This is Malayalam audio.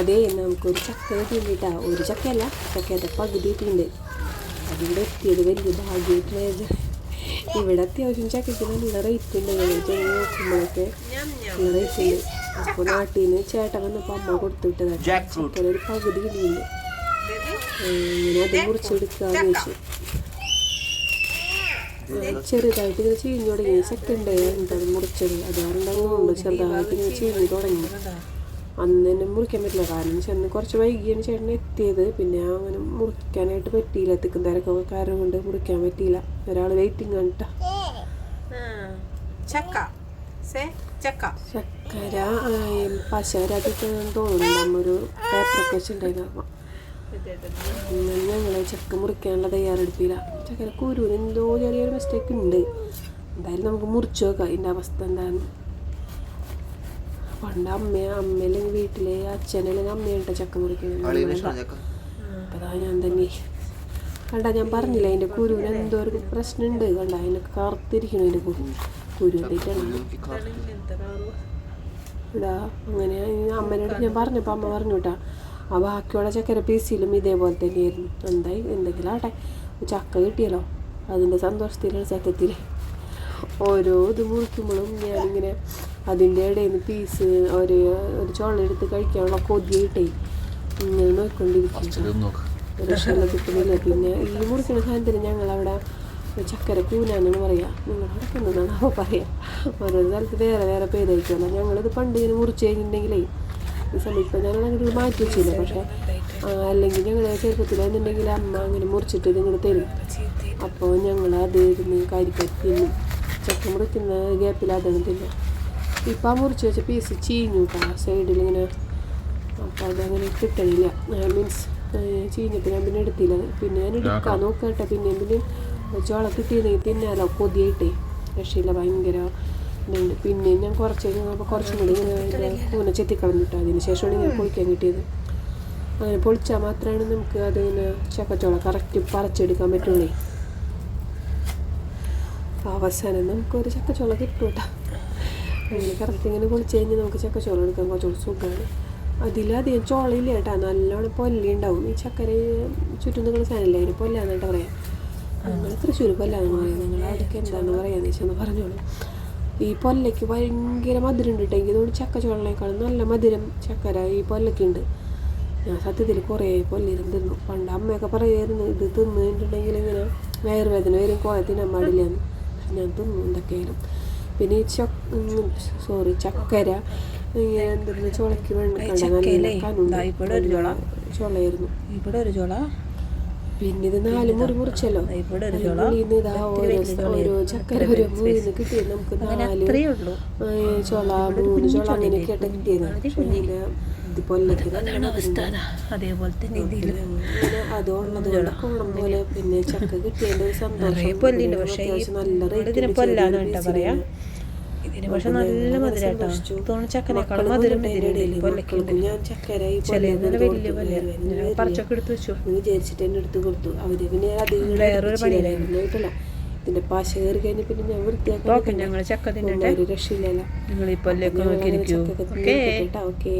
അതേ നമുക്കൊരു ചക്ക കിട്ടിയിട്ടാ. ഒരു ചക്കയല്ല ചക്കയുടെ പകുതി കിട്ടിയിട്ടുണ്ട്. അതിവിടെ എത്തിയത് വലിയ ഭാഗ്യമായിട്ടുള്ള ഇവിടെ അത്യാവശ്യം ചക്കയ്ക്ക് നല്ല റേറ്റ് ഉണ്ട്. നോക്കുമ്പോഴൊക്കെ നല്ല റേറ്റ് ഉണ്ട്. അപ്പോൾ നാട്ടിൽ നിന്ന് ചേട്ടൻ വന്നപ്പോൾ അമ്മ കൊടുത്തുവിട്ടതാണ്. ചക്കയുടെ ഒരു പകുതി കിട്ടിയിട്ടുണ്ട്. ഇങ്ങനെ അത് മുറിച്ചെടുക്കാന്ന് വെച്ചു ചെറുതായിട്ട് ഇങ്ങനെ ചീഞ്ഞു തുടങ്ങി. ചക്ക ഉണ്ടായി എന്താണ് മുറിച്ചത്? അത് കാരണം ചെറുതായിട്ട് ഇങ്ങനെ ചീഞ്ഞു തുടങ്ങി. അന്ന് തന്നെ മുറിക്കാൻ പറ്റില്ല. കാരണം ചെന്ന് കുറച്ച് വൈകിയാണ് ചേട്ടൻ എത്തിയത്. പിന്നെ അങ്ങനെ മുറിക്കാനായിട്ട് പറ്റിയില്ല. തിക്കും തിരക്കൊക്കെ കാരണം കൊണ്ട് മുറിക്കാൻ പറ്റിയില്ല. ഒരാൾ വെയിറ്റിംഗ് ചക്ക. ചക്കര പശരാക്കി തോന്നുന്നു. നമ്മൊരു പേപ്പറൊക്കെ വെച്ചിട്ടുണ്ടായിരുന്നു ഞങ്ങൾ ഞങ്ങൾ ചക്ക മുറിക്കാനുള്ള തയ്യാറെടുപ്പില്ല ചക്കര കുരുവിന് എന്തോ ചെറിയൊരു മിസ്റ്റേക്ക് ഉണ്ട്. എന്തായാലും നമുക്ക് മുറിച്ചു നോക്കാം. ഇതിന്റെ അവസ്ഥ എന്താണെന്ന് പണ്ട് അമ്മ അമ്മയില്ലെങ്കിൽ വീട്ടിലെ അച്ഛനല്ലെങ്കിൽ അമ്മയുണ്ട് ചക്ക മുറിക്കുന്നത് അപ്പതാ ഞാൻ തന്നെ. കണ്ടാ ഞാൻ പറഞ്ഞില്ല അതിന്റെ കുരുവിന് എന്തോ ഒരു പ്രശ്നമുണ്ട്. കണ്ട അതിന് കറുത്തിരിക്കണം അതിന്റെ കുരു കുരുവിട്ടാണ് ഇതാ അങ്ങനെ അമ്മേനോട് ഞാൻ പറഞ്ഞപ്പോൾ അമ്മ പറഞ്ഞു കേട്ടാ ആ ബാക്കിയുള്ള ചക്കര പീസിലും ഇതേപോലെ തന്നെയായിരുന്നു. എന്തായി? എന്തെങ്കിലും ആട്ടെ ചക്ക കിട്ടിയല്ലോ. അതിന്റെ സന്തോഷത്തിലാണ് സത്യത്തിൽ ഓരോ ഇത് മുറിക്കുമ്പോഴും ഞാനിങ്ങനെ അതിന്റെ ഇടയിൽ നിന്ന് പീസ് ഒരു ഒരു ചോള എടുത്ത് കഴിക്കാനുള്ള കൊതിയായിട്ടേ ഇങ്ങനെ നോക്കിക്കൊണ്ടിരിക്കും രക്ഷയില്ല കിട്ടുന്നില്ല. പിന്നെ ഈ മുറിക്കുന്ന സാധനത്തിന് ഞങ്ങളവിടെ ചക്കര കൂനാണെന്ന് പറയാം. നിങ്ങൾ അടക്കുന്നതാണ് അപ്പോൾ പറയാം. ഓരോ സ്ഥലത്ത് വേറെ വേറെ പേരായിരിക്കുമല്ലോ ഞങ്ങളിത് പണ്ട് ഇങ്ങനെ മുറിച്ച് കഴിഞ്ഞിട്ടുണ്ടെങ്കിലേ ഈ സമയത്ത് ഇപ്പം ഞങ്ങൾ അങ്ങനെ മാറ്റി വെച്ചില്ല. പക്ഷേ അല്ലെങ്കിൽ ഞങ്ങൾ ചെറുപ്പത്തിലെന്നുണ്ടെങ്കിൽ അമ്മ അങ്ങനെ മുറിച്ചിട്ട് നിങ്ങൾ തരും. അപ്പോൾ ഞങ്ങൾ അത് ഇരുന്ന് തിന്നും. ചക്ക മുറിക്കുന്ന ഗ്യാപ്പിൽ അതാണ് തിന്നും. ഇപ്പം മുറിച്ച് വെച്ച പീസ് ചീഞ്ഞു കേട്ടോ സൈഡിൽ ഇങ്ങനെ. അപ്പോൾ അതങ്ങനെ കിട്ടണില്ല മീൻസ് ചീഞ്ഞപ്പോൾ ഞാൻ പിന്നെ എടുത്തില്ല. പിന്നെ ഞാൻ എടുക്കാൻ നോക്കട്ടെ പിന്നെ പിന്നെ ചോള കിട്ടിയെങ്കിൽ തിന്നാലോ? കൊതിയായിട്ടേ. രക്ഷയില്ല. ഭയങ്കര ഇതുണ്ട്. പിന്നെ ഞാൻ കുറച്ച് കഴിഞ്ഞപ്പോൾ കുറച്ചും കൂടി ഇങ്ങനെ കൂന ചെത്തിക്കളഞ്ഞിട്ട് അതിന് ശേഷമാണ് ഇങ്ങനെ പൊളിക്കാൻ കിട്ടിയത്. അങ്ങനെ പൊളിച്ചാൽ മാത്രമാണ് നമുക്ക് അതിങ്ങനെ ചക്കച്ചോള കറക്റ്റ് പറിച്ചെടുക്കാൻ പറ്റുള്ളൂ. അവസാനം നമുക്കൊരു ചക്കച്ചോള കിട്ടും കേട്ടോ അങ്ങനെ കറക്റ്റ് ഇങ്ങനെ കുളിച്ച് കഴിഞ്ഞാൽ നമുക്ക് ചക്കച്ചോളം എടുക്കാൻ കുറച്ചുകൂടി സുഖമാണ് അതിലധികം ചോളയില്ല കേട്ടോ. നല്ലോണം പൊല്ലി ഉണ്ടാവും. ഈ ചക്കര ചുറ്റും നിങ്ങൾ സാധനമില്ല അതിന് പൊല്ലാന്നിട്ട് പറയാം. ഞങ്ങൾ തൃശ്ശൂർ പൊല്ലാന്ന് പറയാം. നിങ്ങൾ അവിടേക്ക് എന്താണെന്ന് പറയാന്ന് വെച്ചാൽ പറഞ്ഞോളൂ. ഈ പൊല്ലയ്ക്ക് ഭയങ്കര മധുരം ഉണ്ട് കേട്ടോ. എനിക്ക് തോന്നുന്നു ചക്കച്ചോളിനേക്കാളും നല്ല മധുരം ചക്കര ഈ പൊല്ലയ്ക്കുണ്ട് ഞാൻ സത്യത്തിൽ കുറേ പൊല്ലിരുന്ന് തിന്നു. പണ്ട് അമ്മയൊക്കെ പറയായിരുന്നു ഇത് തിന്നിട്ടുണ്ടെങ്കിൽ ഇങ്ങനെ വയറുവേദന വരും കുറേ തിന്നാൻ പാടില്ലെന്ന്. ഞാൻ തിന്നു എന്തൊക്കെയായാലും. പിന്നെ ഈ ചക്ക സോറി ചക്കര ഇങ്ങനെ എന്തെന്ന് ചുളയ്ക്ക്. ചുളയായിരുന്നു. ഇവിടെ ഒരു ചോള. പിന്നെ ഇത് നാല് മുറി മുറിച്ചല്ലോ. ഇതാ ഓരോ ചക്കര ഓരോ കിട്ടിയത് നമുക്ക് നാല് ചുള മൂന്ന് ചുള അങ്ങനെയൊക്കെ ആയിട്ട് കിട്ടിയത്. പക്ഷേ ഇതിന്റെ ഇത് പൊല്ലയ്ക്ക് നല്ല മധുരം ഉണ്ട്. അതേപോലെ തന്നെ ഇതിൽ അങ്ങനെ അതുള്ളത് കൊണ്ട് കോണം പോലെ പിന്നെ ചക്ക കിട്ടിയതിന്റെ ഒരു സന്തോഷം. പക്ഷേ ഇതിന് കേട്ടോ പറയാ. ന്. ഇതിന് പക്ഷെ നല്ല. തോന്നുന്നു മധുരം ഞാൻ ചക്കര വലിയ പൊല്ല വേറെ ഞാൻ വരില്ല. പറിച്ചൊക്കെ എടുത്ത് വെച്ചു. എന്ന് വിചാരിച്ചിട്ട് എന്നെ എടുത്ത് കൊടുത്തു. അവർ പിന്നെ അത് വേറൊരു പണിയിലായിരുന്നു. ഇതിന്റെ പാശ കയറി കഴിഞ്ഞ പിന്നെ ഞാൻ ഓക്കെ ഞങ്ങൾ ചക്ക തിന്നട്ടെ രക്ഷയില്ലല്ലോ. നോക്കിയിരിക്കൂ. ഓക്കേ. ഓക്കെ.